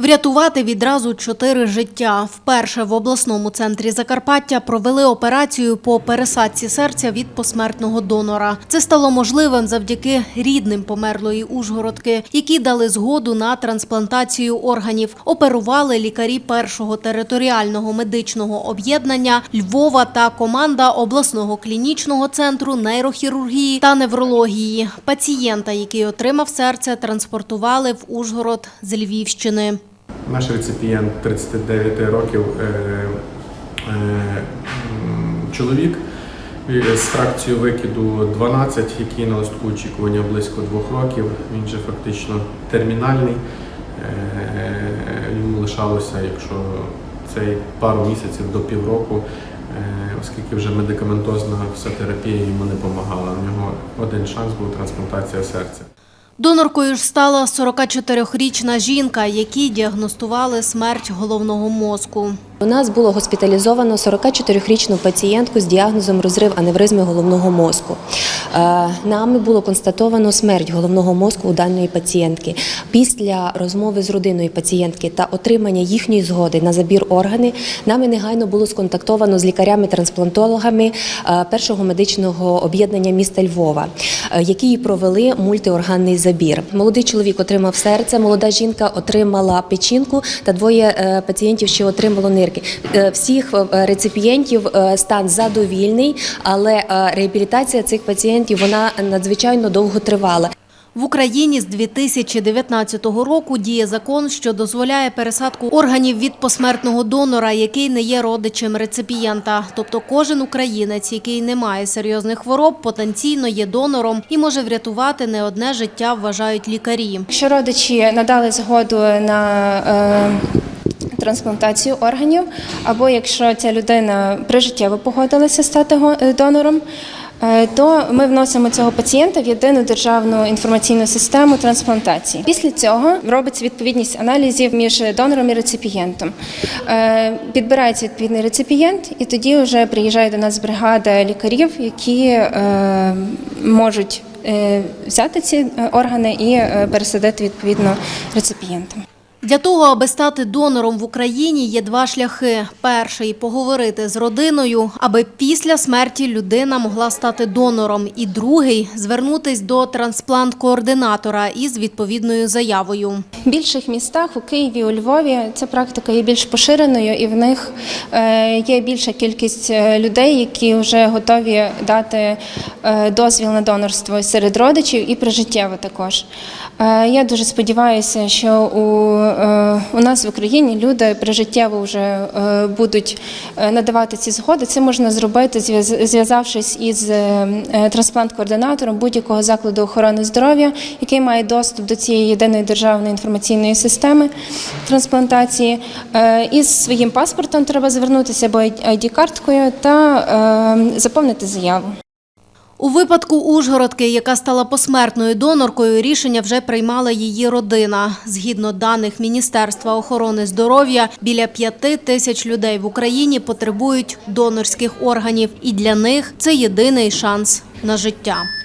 Врятувати відразу чотири життя. Вперше в обласному центрі Закарпаття провели операцію по пересадці серця від посмертного донора. Це стало можливим завдяки рідним померлої Ужгородки, які дали згоду на трансплантацію органів. Оперували лікарі першого територіального медичного об'єднання Львова та команда обласного клінічного центру нейрохірургії та неврології. Пацієнта, який отримав серце, транспортували в Ужгород з Львівщини. Наш реципієнт 39 років, е, е, чоловік е, з фракцією викиду 12, який на листку очікування близько двох років. Він же фактично термінальний. Йому лишалося, якщо цей пару місяців до півроку, оскільки вже медикаментозна вся терапія йому не допомагала. У нього один шанс був трансплантація серця. Доноркою ж стала 44-річна жінка, якій діагностували смерть головного мозку. У нас було госпіталізовано 44-річну пацієнтку з діагнозом розрив аневризми головного мозку. Е, Нами було констатовано смерть головного мозку у даної пацієнтки. Після розмови з родиною пацієнтки та отримання їхньої згоди на забір органи, нами негайно було сконтактовано з лікарями-трансплантологами е, першого медичного об'єднання міста Львова, е, які провели мультиорганний забір. Молодий чоловік отримав серце, молода жінка отримала печінку, та двоє пацієнтів ще отримало нирки. Е, Всіх е, реципієнтів е, стан задовільний, але реабілітація цих пацієнтів вона надзвичайно довго тривала. В Україні з 2019 року діє закон, що дозволяє пересадку органів від посмертного донора, який не є родичем реципієнта. Тобто кожен українець, який не має серйозних хвороб, потенційно є донором і може врятувати не одне життя, вважають лікарі. Якщо родичі надали згоду на е, трансплантацію органів, або якщо ця людина прижиттєво погодилася стати е, донором, е, то ми вносимо цього пацієнта в єдину державну інформаційну систему трансплантації. Після цього робиться відповідність аналізів між донором і реципієнтом. Е, Підбирається відповідний реципієнт, і тоді вже приїжджає до нас бригада лікарів, які можуть взяти ці органи і пересадити відповідно реципієнтам. Для того, аби стати донором в Україні, є два шляхи. Перший поговорити з родиною, аби після смерті людина могла стати донором. І другий звернутись до трансплант-координатора із відповідною заявою. В більших містах у Києві, у Львові ця практика є більш поширеною, і в них е, є більша кількість е, людей, які вже готові дати е, дозвіл на донорство серед родичів і прижиттєво також. Я дуже сподіваюся, що у, у нас в Україні люди прижиттєво вже е, будуть е, надавати ці згоди. Це можна зробити, зв'язавшись із е, трансплант-координатором будь-якого закладу охорони здоров'я, який має доступ до цієї єдиної державної інформаційної системи трансплантації. Е, Із своїм паспортом треба звернутися або ID-карткою та е, заповнити заяву. У випадку Ужгородки, яка стала посмертною доноркою, рішення вже приймала її родина. Згідно даних Міністерства охорони здоров'я, біля п'яти тисяч людей в Україні потребують донорських органів, і для них це єдиний шанс на життя.